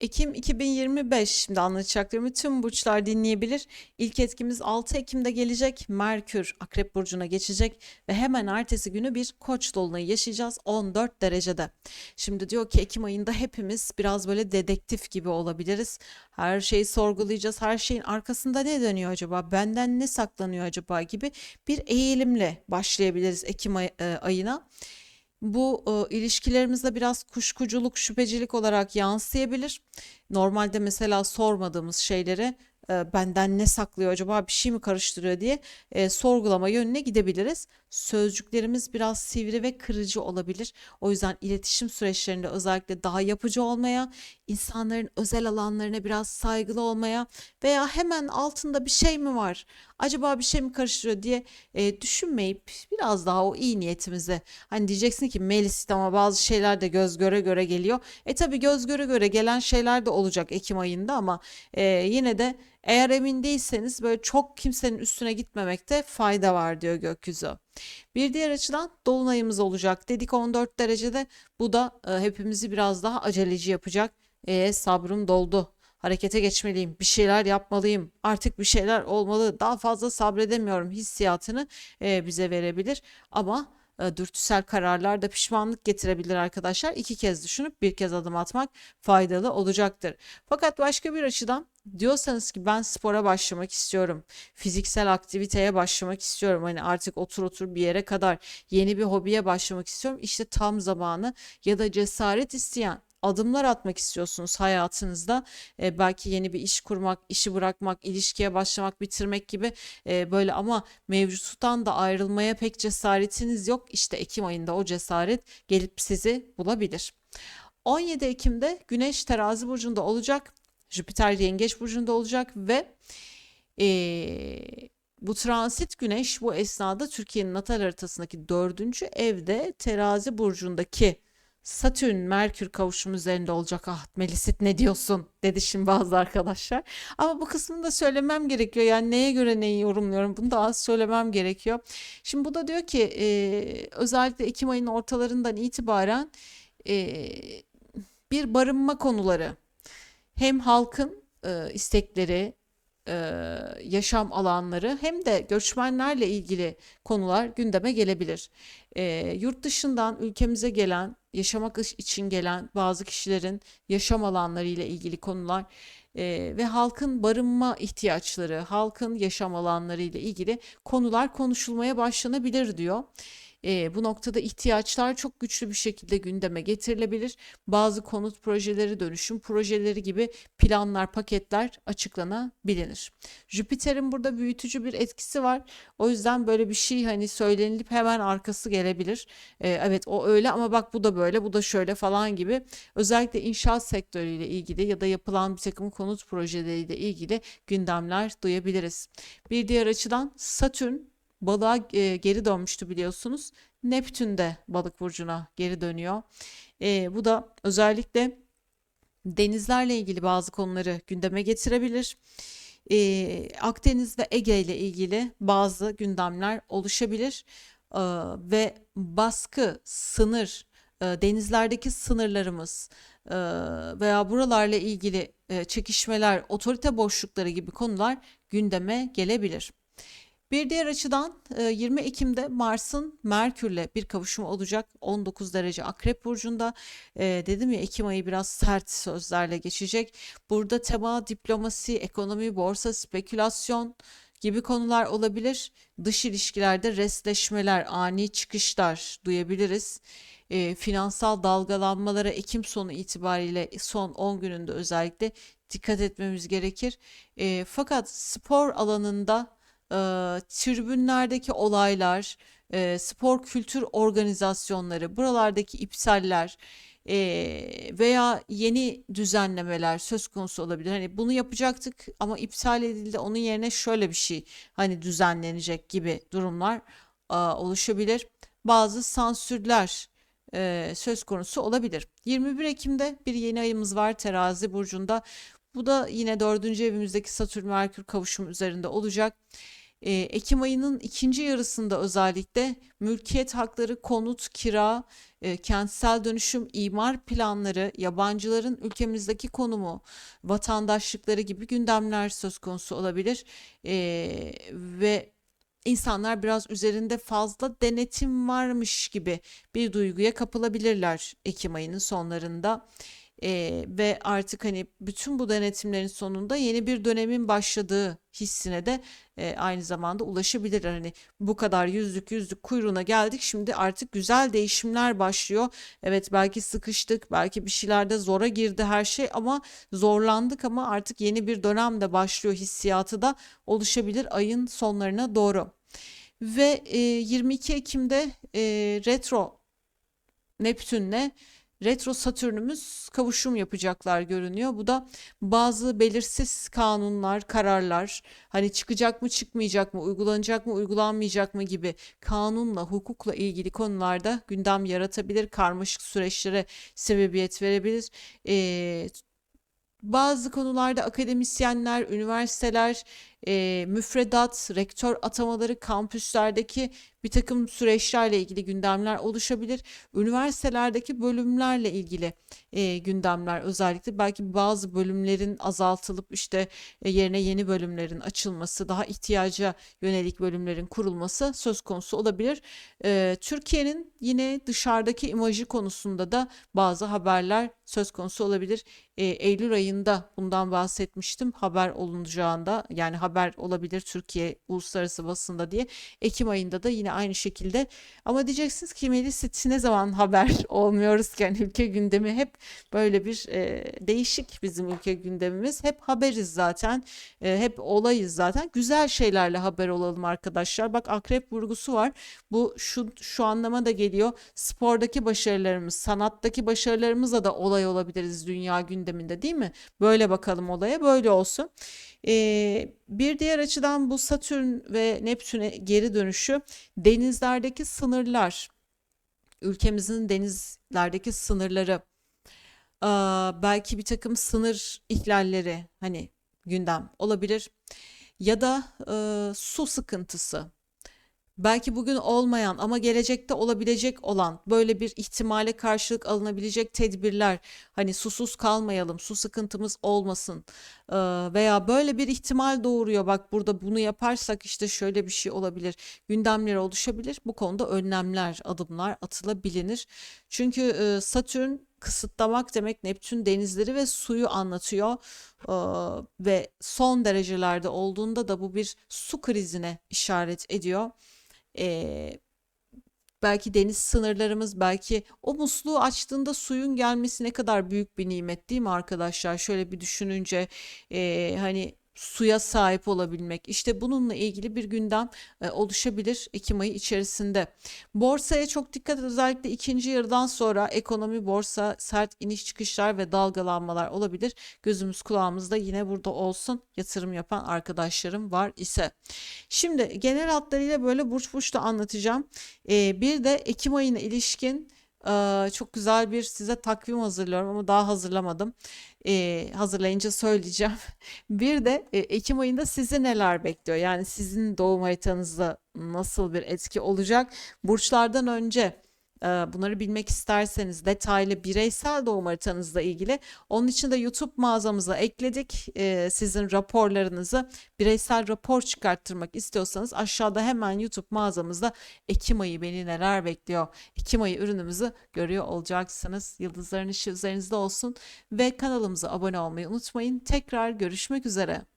Ekim 2025 şimdi anlatacaklarımı tüm burçlar dinleyebilir. İlk etkimiz 6 Ekim'de gelecek. Merkür Akrep Burcu'na geçecek ve hemen ertesi günü bir Koç dolunayı yaşayacağız 14 derecede. Şimdi diyor ki Ekim ayında hepimiz biraz böyle dedektif gibi olabiliriz. Her şeyi sorgulayacağız. Her şeyin arkasında ne dönüyor acaba? Benden ne saklanıyor acaba gibi bir eğilimle başlayabiliriz Ekim e, ayına bu e, ilişkilerimizde biraz kuşkuculuk, şüphecilik olarak yansıyabilir. Normalde mesela sormadığımız şeyleri e, benden ne saklıyor acaba bir şey mi karıştırıyor diye e, sorgulama yönüne gidebiliriz. Sözcüklerimiz biraz sivri ve kırıcı olabilir. O yüzden iletişim süreçlerinde özellikle daha yapıcı olmaya, insanların özel alanlarına biraz saygılı olmaya veya hemen altında bir şey mi var? Acaba bir şey mi karıştırıyor diye e, düşünmeyip biraz daha o iyi niyetimizi hani diyeceksin ki Melis ama bazı şeyler de göz göre göre geliyor. E tabii göz göre göre gelen şeyler de olacak Ekim ayında ama e, yine de eğer emin değilseniz böyle çok kimsenin üstüne gitmemekte fayda var diyor gökyüzü. Bir diğer açıdan dolunayımız olacak dedik 14 derecede. Bu da e, hepimizi biraz daha aceleci yapacak. E, sabrım doldu. Harekete geçmeliyim, bir şeyler yapmalıyım, artık bir şeyler olmalı, daha fazla sabredemiyorum hissiyatını e, bize verebilir. Ama e, dürtüsel kararlar da pişmanlık getirebilir arkadaşlar. İki kez düşünüp bir kez adım atmak faydalı olacaktır. Fakat başka bir açıdan diyorsanız ki ben spora başlamak istiyorum. Fiziksel aktiviteye başlamak istiyorum. Hani artık otur otur bir yere kadar yeni bir hobiye başlamak istiyorum. İşte tam zamanı ya da cesaret isteyen adımlar atmak istiyorsunuz hayatınızda. E, belki yeni bir iş kurmak, işi bırakmak, ilişkiye başlamak, bitirmek gibi e, böyle ama mevcuttan da ayrılmaya pek cesaretiniz yok. İşte Ekim ayında o cesaret gelip sizi bulabilir. 17 Ekim'de Güneş Terazi burcunda olacak. Jüpiter Yengeç burcunda olacak ve eee, bu transit Güneş bu esnada Türkiye'nin natal haritasındaki dördüncü evde Terazi burcundaki Satürn Merkür kavuşumu üzerinde olacak. Ah Melisit ne diyorsun dedi şimdi bazı arkadaşlar. Ama bu kısmını da söylemem gerekiyor. Yani neye göre neyi yorumluyorum bunu da az söylemem gerekiyor. Şimdi bu da diyor ki eee, özellikle Ekim ayının ortalarından itibaren eee, bir barınma konuları hem halkın e, istekleri, e, yaşam alanları hem de göçmenlerle ilgili konular gündeme gelebilir. E, yurt dışından ülkemize gelen, yaşamak için gelen bazı kişilerin yaşam alanları ile ilgili konular e, ve halkın barınma ihtiyaçları, halkın yaşam alanları ile ilgili konular konuşulmaya başlanabilir diyor. E, bu noktada ihtiyaçlar çok güçlü bir şekilde gündeme getirilebilir. Bazı konut projeleri, dönüşüm projeleri gibi planlar, paketler açıklanabilir. Jüpiter'in burada büyütücü bir etkisi var. O yüzden böyle bir şey hani söylenilip hemen arkası gelebilir. E, evet o öyle ama bak bu da böyle, bu da şöyle falan gibi. Özellikle inşaat sektörüyle ilgili ya da yapılan bir takım konut projeleriyle ilgili gündemler duyabiliriz. Bir diğer açıdan Satürn balığa e, geri dönmüştü biliyorsunuz. Neptün de balık burcuna geri dönüyor. E, bu da özellikle denizlerle ilgili bazı konuları gündeme getirebilir. E, Akdeniz ve Ege ile ilgili bazı gündemler oluşabilir. E, ve baskı, sınır, e, denizlerdeki sınırlarımız e, veya buralarla ilgili e, çekişmeler, otorite boşlukları gibi konular gündeme gelebilir. Bir diğer açıdan e, 20 Ekim'de Mars'ın Merkür'le bir kavuşumu olacak 19 derece Akrep Burcu'nda. E, dedim ya Ekim ayı biraz sert sözlerle geçecek. Burada tema diplomasi, ekonomi, borsa, spekülasyon gibi konular olabilir. Dış ilişkilerde restleşmeler, ani çıkışlar duyabiliriz. E, finansal dalgalanmalara Ekim sonu itibariyle son 10 gününde özellikle dikkat etmemiz gerekir. E, fakat spor alanında e, tribünlerdeki olaylar, e, spor kültür organizasyonları, buralardaki iptaller e, veya yeni düzenlemeler söz konusu olabilir. Hani bunu yapacaktık ama iptal edildi. Onun yerine şöyle bir şey hani düzenlenecek gibi durumlar e, oluşabilir. Bazı sansürler söz konusu olabilir. 21 Ekim'de bir yeni ayımız var Terazi burcunda. Bu da yine dördüncü evimizdeki Satürn Merkür kavuşumu üzerinde olacak. E, Ekim ayının ikinci yarısında özellikle mülkiyet hakları, konut, kira, e, kentsel dönüşüm, imar planları, yabancıların ülkemizdeki konumu, vatandaşlıkları gibi gündemler söz konusu olabilir. E, ve insanlar biraz üzerinde fazla denetim varmış gibi bir duyguya kapılabilirler Ekim ayının sonlarında. Ee, ve artık hani bütün bu denetimlerin sonunda yeni bir dönemin başladığı hissine de e, aynı zamanda ulaşabilirler. Hani bu kadar yüzlük yüzlük kuyruğuna geldik şimdi artık güzel değişimler başlıyor. Evet belki sıkıştık belki bir şeylerde zora girdi her şey ama zorlandık ama artık yeni bir dönem de başlıyor hissiyatı da oluşabilir ayın sonlarına doğru. Ve e, 22 Ekim'de e, retro Neptün'le retro Satürn'ümüz kavuşum yapacaklar görünüyor. Bu da bazı belirsiz kanunlar, kararlar, hani çıkacak mı çıkmayacak mı, uygulanacak mı uygulanmayacak mı gibi kanunla, hukukla ilgili konularda gündem yaratabilir, karmaşık süreçlere sebebiyet verebilir. Ee, bazı konularda akademisyenler, üniversiteler, e, müfredat, rektör atamaları, kampüslerdeki bir takım süreçlerle ilgili gündemler oluşabilir. Üniversitelerdeki bölümlerle ilgili e, gündemler özellikle belki bazı bölümlerin azaltılıp işte e, yerine yeni bölümlerin açılması, daha ihtiyaca yönelik bölümlerin kurulması söz konusu olabilir. E, Türkiye'nin yine dışarıdaki imajı konusunda da bazı haberler söz konusu olabilir. E, Eylül ayında bundan bahsetmiştim haber olunacağında yani haber olabilir Türkiye uluslararası basında diye. Ekim ayında da yine aynı şekilde. Ama diyeceksiniz ki Melis ne zaman haber olmuyoruz yani ülke gündemi hep böyle bir e, değişik bizim ülke gündemimiz. Hep haberiz zaten. E, hep olayız zaten. Güzel şeylerle haber olalım arkadaşlar. Bak akrep vurgusu var. Bu şu şu anlama da geliyor. Spordaki başarılarımız, sanattaki başarılarımızla da olay olabiliriz dünya gündeminde değil mi? Böyle bakalım olaya. Böyle olsun. Ee, bir diğer açıdan bu Satürn ve Neptün'e geri dönüşü denizlerdeki sınırlar, ülkemizin denizlerdeki sınırları, belki bir takım sınır ihlalleri hani gündem olabilir ya da su sıkıntısı belki bugün olmayan ama gelecekte olabilecek olan böyle bir ihtimale karşılık alınabilecek tedbirler hani susuz kalmayalım su sıkıntımız olmasın veya böyle bir ihtimal doğuruyor bak burada bunu yaparsak işte şöyle bir şey olabilir gündemleri oluşabilir. Bu konuda önlemler adımlar atılabilir. Çünkü Satürn kısıtlamak demek Neptün denizleri ve suyu anlatıyor ve son derecelerde olduğunda da bu bir su krizine işaret ediyor e, belki deniz sınırlarımız belki o musluğu açtığında suyun gelmesi ne kadar büyük bir nimet değil mi arkadaşlar? Şöyle bir düşününce e, hani suya sahip olabilmek. İşte bununla ilgili bir gündem e, oluşabilir Ekim ayı içerisinde. Borsaya çok dikkat. Özellikle ikinci yarıdan sonra ekonomi, borsa, sert iniş çıkışlar ve dalgalanmalar olabilir. Gözümüz kulağımızda yine burada olsun. Yatırım yapan arkadaşlarım var ise. Şimdi genel hatlarıyla böyle burç burç da anlatacağım. E, bir de Ekim ayına ilişkin çok güzel bir size takvim hazırlıyorum ama daha hazırlamadım. Hazırlayınca söyleyeceğim. Bir de Ekim ayında sizi neler bekliyor? Yani sizin doğum haritanızda nasıl bir etki olacak? Burçlardan önce bunları bilmek isterseniz detaylı bireysel doğum haritanızla ilgili onun için de YouTube mağazamıza ekledik. Sizin raporlarınızı bireysel rapor çıkarttırmak istiyorsanız aşağıda hemen YouTube mağazamızda Ekim ayı beni neler bekliyor? Ekim ayı ürünümüzü görüyor olacaksınız. Yıldızların ışığı üzerinizde olsun ve kanalımıza abone olmayı unutmayın. Tekrar görüşmek üzere.